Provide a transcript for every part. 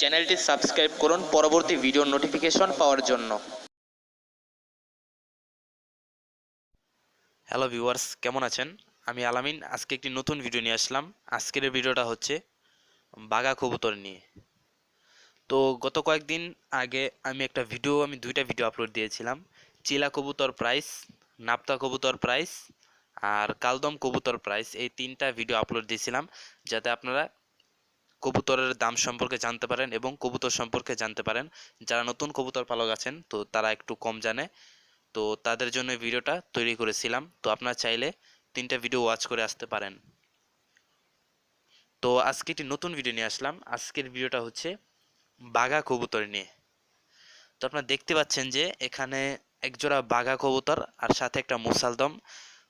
চ্যানেলটি সাবস্ক্রাইব করুন পরবর্তী ভিডিও নোটিফিকেশন পাওয়ার জন্য। হ্যালো ভিউয়ার্স, কেমন আছেন? আমি আলামিন, আজকে একটি নতুন ভিডিও নিয়ে আসলাম। আজকের ভিডিওটা হচ্ছে বাঘা কবুতর নিয়ে। তো গত কয়েকদিন আগে আমি একটা ভিডিও, আমি দুইটা ভিডিও আপলোড দিয়েছিলাম। চিলা কবুতর প্রাইস নাপ্তা কবুতর প্রাইস আর কালদম কবুতর প্রাইস এই তিনটা ভিডিও আপলোড দিয়েছিলাম। যাতে আপনারা কবুতরের দাম সম্পর্কে জানতে পারেন এবং কবুতর সম্পর্কে জানতে পারেন। যারা নতুন কবুতর পালক আছেন, তো তারা একটু কম জানে। তো তাদের জন্য ভিডিওটা তৈরি করেছিলাম। তো আপনারা চাইলে তিনটা ভিডিও ওয়াচ করে আসতে পারেন। তো আজকে একটি নতুন ভিডিও নিয়ে আসলাম। আজকের ভিডিওটা হচ্ছে বাঘা কবুতর নিয়ে। তো আপনারা দেখতে পাচ্ছেন যে এখানে একজোড়া বাঘা কবুতর আর সাথে একটা মুসালদম।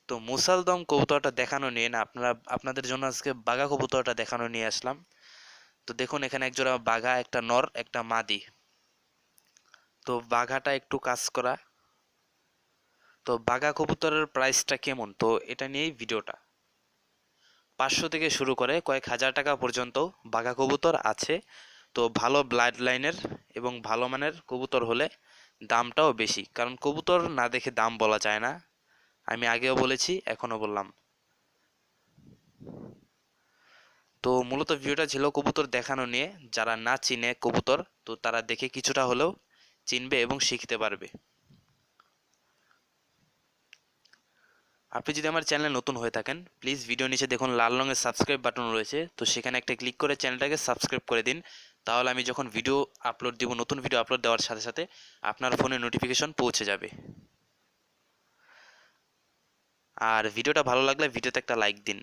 তো মুসালদম কবুতরটা দেখানো নিয়ে না, আপনারা, আপনাদের জন্য আজকে বাঘা কবুতরটা দেখানো নিয়ে আসলাম। তো দেখুন, এখানে একজোড়া বাঘা, একটা নর, একটা মাদি। তো বাঘাটা একটু কাজ করা। তো বাঘা কবুতরের প্রাইসটা কেমন? তো এটা নিয়েই ভিডিওটা। পাঁচশো থেকে শুরু করে কয়েক হাজার টাকা পর্যন্ত বাঘা কবুতর আছে। তো ভালো ব্লাড লাইনের এবং ভালো মানের কবুতর হলে দামটাও বেশি। কারণ কবুতর না দেখে দাম বলা যায় না। আমি আগেও বলেছি, এখনও বললাম। তো মূলত ভিডিওটা ছিল কবুতর দেখানো নিয়ে। যারা না চিনে কবুতর, তো তারা দেখে কিছুটা হলেও চিনবে এবং শিখতে পারবে। আপনি যদি আমার চ্যানেলে নতুন হয়ে থাকেন, প্লিজ ভিডিও নিচে দেখুন, লাল রঙের সাবস্ক্রাইব বাটন রয়েছে। তো সেখানে একটা ক্লিক করে চ্যানেলটাকে সাবস্ক্রাইব করে দিন। তাহলে আমি যখন ভিডিও আপলোড দিব, নতুন ভিডিও আপলোড দেওয়ার সাথে সাথে আপনার ফোনে নোটিফিকেশন পৌঁছে যাবে। আর ভিডিওটা ভালো লাগলে ভিডিওতে একটা লাইক দিন।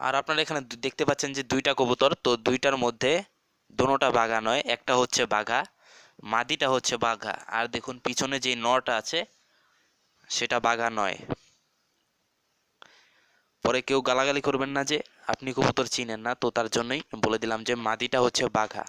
আর আপনারা এখানে দেখতে পাচ্ছেন যে দুইটা কবুতর, তো দুইটার মধ্যে দোনোটা বাঘা নয়, একটা হচ্ছে বাঘা, মাদিটা হচ্ছে বাঘা। আর দেখুন, পিছনে যে নটা আছে, সেটা বাঘা নয়। পরে কেউ গালাগালি করবেন না যে, আপনি কবুতর চিনেন না, তো তার জন্যই বলে দিলাম যে মাদিটা হচ্ছে বাঘা।